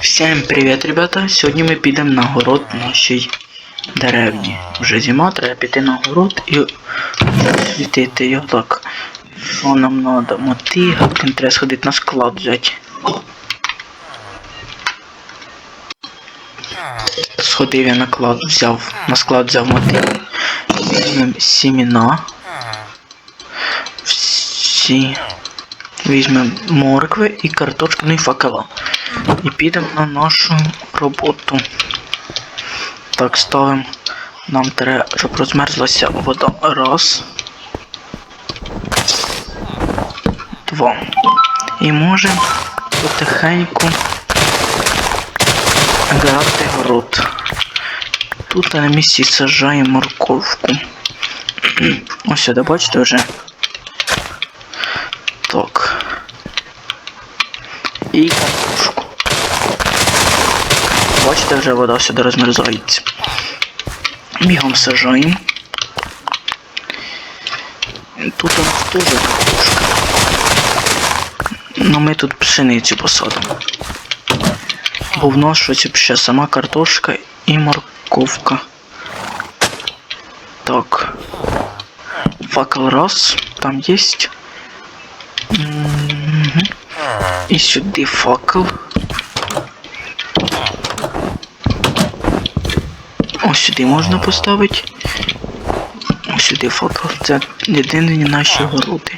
Всем привіт, ребята! Сьогодні ми підемо на город нашій деревні. Вже зима, треба піти на город і світити його так. Що нам надо? Мотига, блін, треба сходити на склад взяти. Сходив я на склад, взяв, на склад взяв мотигу. Візьмемо сімена. Всі. Візьмемо моркви і картошку, і факела. І підемо на нашу роботу. Так, ставимо. Нам треба, щоб розмерзлася вода. Раз. Два. І можемо потихеньку грати город. Тут на місці сажаємо морковку. Ось сюди, бачите вже. Так. І картошку. Бачите, вже вода сюди розмерзається. Бігом сажаємо. Тут у нас теж картошка. Ну ми тут пшеницю посадимо. Бо в нас щось ще сама картошка і морковка. Так. Факел раз, там есть. І сюди факел. Ось сюди можна поставити. Ось сюди факел. Це єдині наші городи.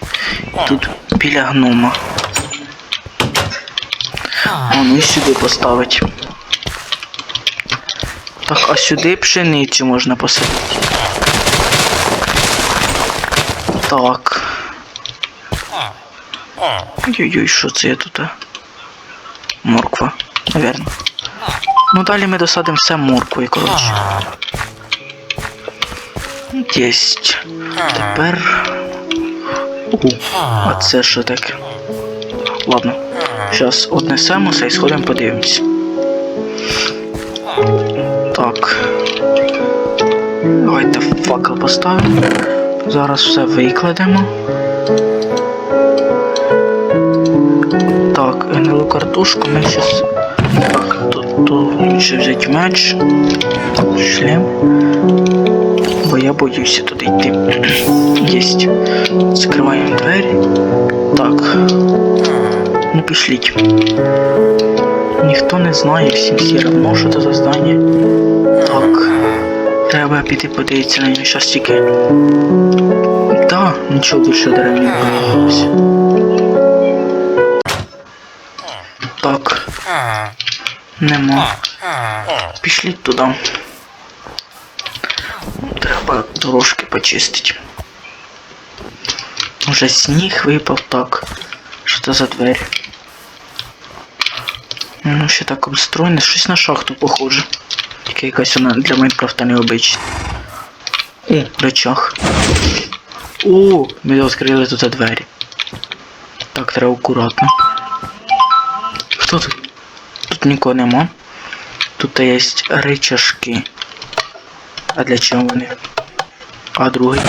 Тут біля гнома. А ну і сюди поставити. Так, а сюди пшеницю можна посадити. Так. Ой-ой-ой, що це я тут? Морква, наверно. Ну далі ми досадимо все морквою, коротше. Єсть. Тепер. У, а це що таке? Ладно. Зараз однесемося і сходимо подивимось. Так. Давайте факел поставимо. Зараз все викладемо. Так, гнилу картошку ми зараз. Тут, ще взяти меч. Шлем. Бо я боюся туди йти. Єсть. Закриваємо двері. Так. Ну пішліть. Ніхто не знає, всім все равно, що це за здання. Так. Треба піти подивитися на нього щас тільки. Та, нічого більше дерев не Нема. Пішліть туди. Треба дорожки почистити. Уже сніг випав так. Що це за двері? Ну, ще так обстроєне, щось на шахту похоже. Тільки якась вона для Майнкрафта необична. О, речах. О, ми відкрили тут двері. Так, треба акуратно. Хто тут? Тут нікого нема. Тут є речашки. А для чого вони? А другий.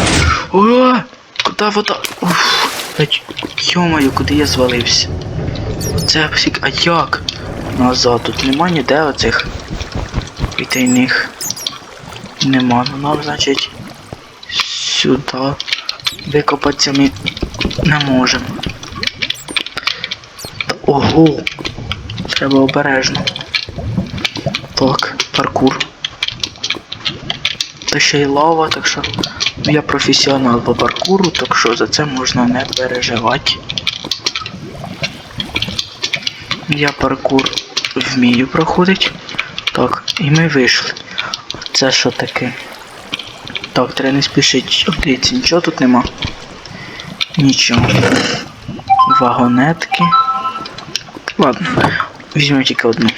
О! Куда вода? Йомаю, куди я звалився? Це всік. А як? Назад. Тут нема ніде оцих вітайних. Нема. Ну нам, значить, сюди. Викопатися ми не можемо. Ого! Треба обережно. Так, паркур. Та ще й лава, так що я професіонал по паркуру, так що за це можна не переживати. Я паркур вмію проходити. Так, і ми вийшли. Це що таке? Так, треба не спішити. Дивіться, нічого тут нема. Нічого. Вагонетки. Ладно, візьмемо тільки одну.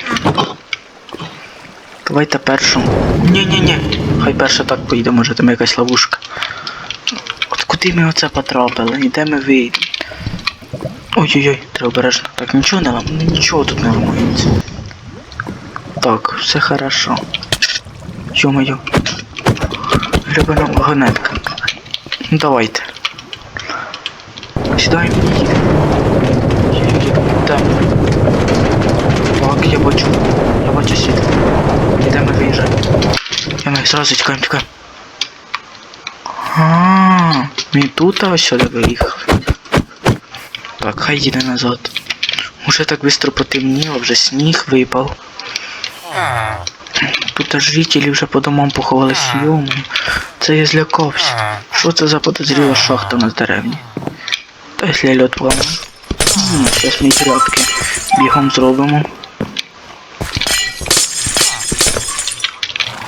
Давайте першу. Ні-ні-ні. Хай перша так поїде, може там якась ловушка. От куди ми оце потрапили? І ми вийдемо? Ой-ой-ой, треба обережно. Так, нічого не лам... Нічого тут не ламається. Так, все хорошо. Ё-моё. Гребана вагонетка. Ну давайте. Сідаємо так, я бачу. Я бачу сіт. Йдемо виїжджати. Я маю сразу тікаємо, тікаємо. Ааа, він тут а сюди виїхали. Так, хай їде назад. Уже так швидко потемніло, вже сніг випав. Тут аж жителі вже по домам поховались йому. Це я злякався. Що це за подозріла шахта на деревні? Та якщо льот плаває. Зараз ми тряпки бігом зробимо.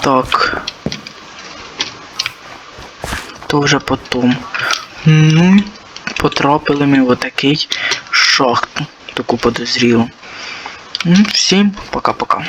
Так. То вже потом. Ну, потрапили ми в отакий шахт. Таку подозрілу. Ну, Всім пока-пока.